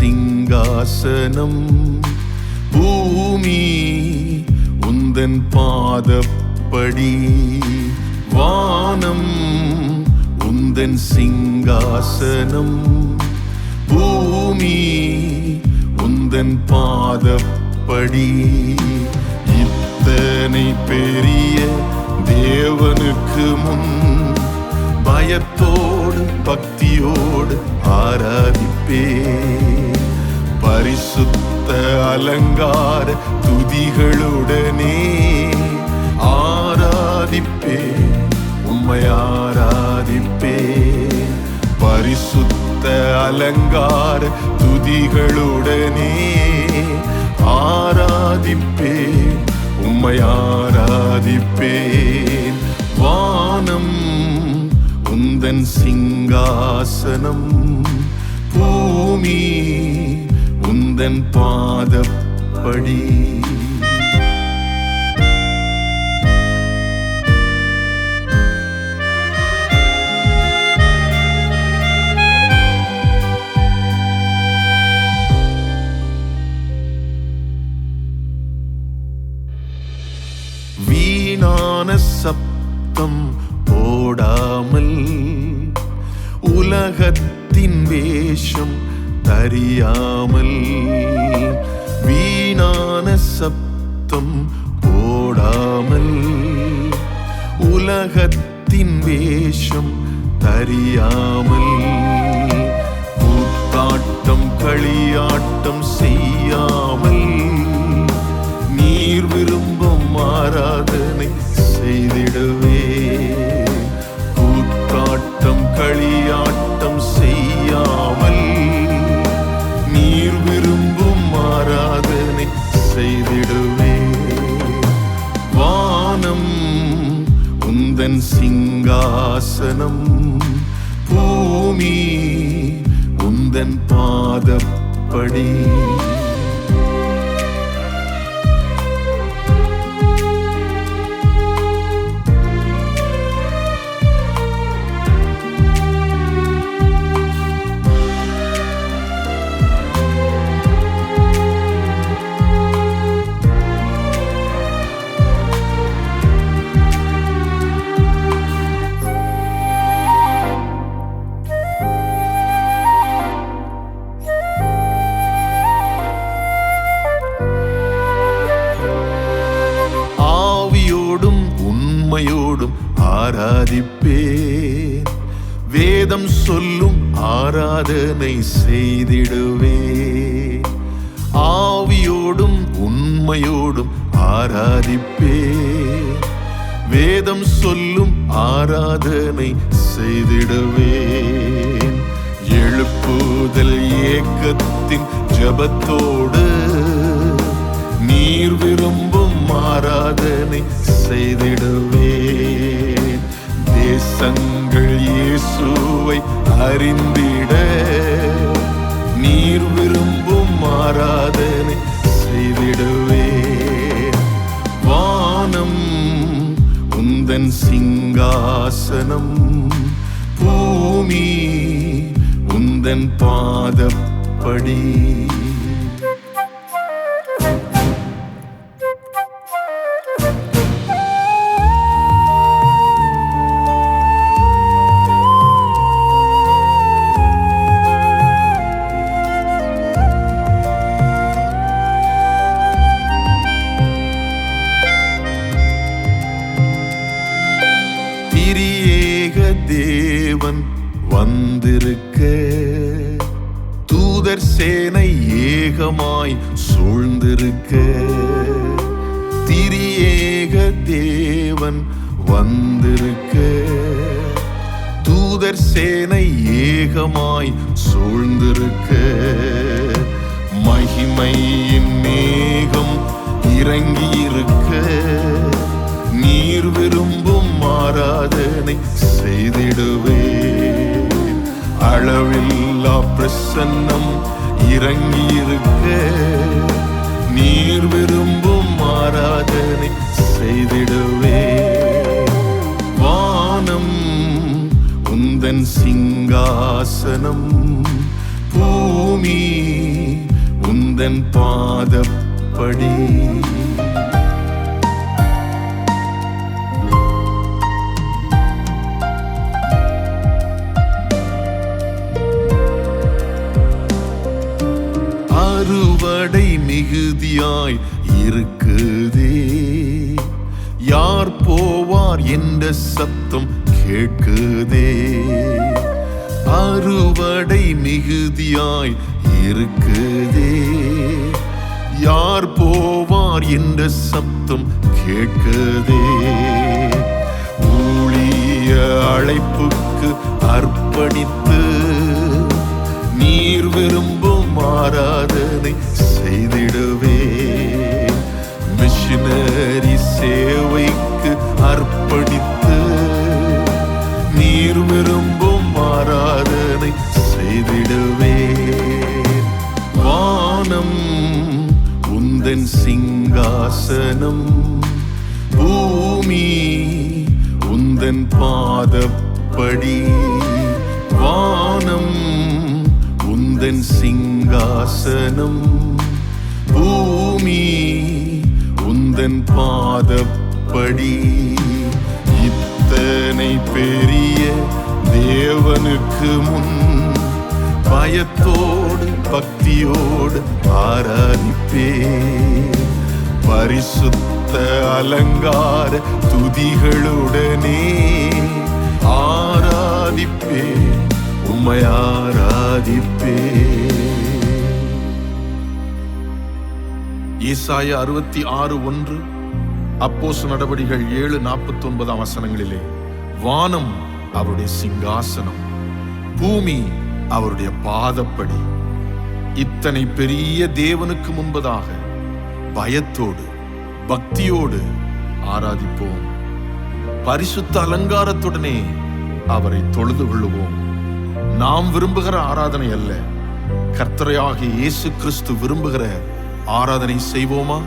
சிங்காசனம். பூமி உந்தன் பாதப்படி. வானம் உந்தன் சிங்காசனம். பூமி உந்தன் பாதப்படி. இத்தனை பெரிய தேவனுக்கு முன் பயத்தோ பக்தியோடு ஆராதிப்பே பரிசுத்த அலங்கார துதிகளுடனே ஆராதிப்பே உம்மை ஆராதிப்பே பரிசுத்த அலங்கார துதிகளுடனே ஆராதிப்பே உம்மை ஆராதிப்பேன். வானம் உந்தன் சிங்காசனம். பூமி உந்தன் பாதப்படி. உலகத்தின் வேஷம் தரியாமல் வீணான சப்தம் போடாமல் உலகத்தின் வேஷம் தரியாமல் உந்தன் உண்மையோடும் ஆராதிப்பேன். வேதம் சொல்லும் ஆராதனை செய்திடுவே ஆவியோடும் உண்மையோடும் ஆராதிப்பே வேதம் சொல்லும் ஆராதனை செய்திடுவேன். எழுப்புதல் ஏக்கத்தின் ஜபத்தோடு நீர் விரும்பும் ஆராதனை செய்திடுவேன். தேசங்கள் இயேசுவை அறிந்திட நீர் விரும்பும் ஆராதனை செய்திடுவேன். வானம் உந்தன் சிங்காசனம் பூமி உந்தன் பாதப்படி. தேவன் வந்திருக்க. தூதர் சேனை ஏகமாய் சூழ்ந்திருக்க. திரியேக தேவன் வந்திருக்க. தூதர் சேனை ஏகமாய் சூழ்ந்திருக்க. மகிமையின் மேகம் இறங்கியிருக்க. நீர் விரும்பும் ஆராதனை செய்திடுவே அளவில்லா பிரசன்னம் இறங்கியிருக்க. நீர் விரும்பும் ஆராதனை செய்திடுவே. வானம் உந்தன் சிங்காசனம். பூமி உந்தன் பாதப்படி. மிகுதியாய் இருக்குதே. யார் போவார் என்ற சத்தம் கேட்குதே. அறுவடை மிகுதியாய் இருக்குதே. யார் போவார் என்ற சத்தம் கேட்குதே. ஊழிய அழைப்புக்கு அர்ப்பணித்து நீர் விரும்பும் மாறா சிங்காசனம் பூமி உந்தன் பாதப்படி வானம் உந்தன் சிங்காசனம். பூமி உந்தன் பாதப்படி இத்தனை பெரிய தேவனுக்கு முன் பயத்தோடு பக்தியோடு ஆராதிப்பே பரிசுத்த அலங்கார துதிகளுடனே ஆராதிப்பே உம்மை ஆராதிப்பே. ஈசாய அறுபத்தி ஆறு ஒன்று அப்போஸ் நடவடிகள் ஏழு நாற்பத்தி ஒன்பதாம் வசனங்களிலே வானம் அவருடைய சிங்காசனம் பூமி அவருடைய பாதப்படி. இத்தனை பெரிய தேவனுக்கு முன்பதாக பயத்தோடு பக்தியோடு ஆராதிப்போம். பரிசுத்த அலங்காரத்துடனே அவரை தொழுது கொள்ளுவோம். நாம் விரும்புகிற ஆராதனை அல்ல. கர்த்தரையாகிய இயேசு கிறிஸ்து விரும்புகிற ஆராதனை செய்வோமா?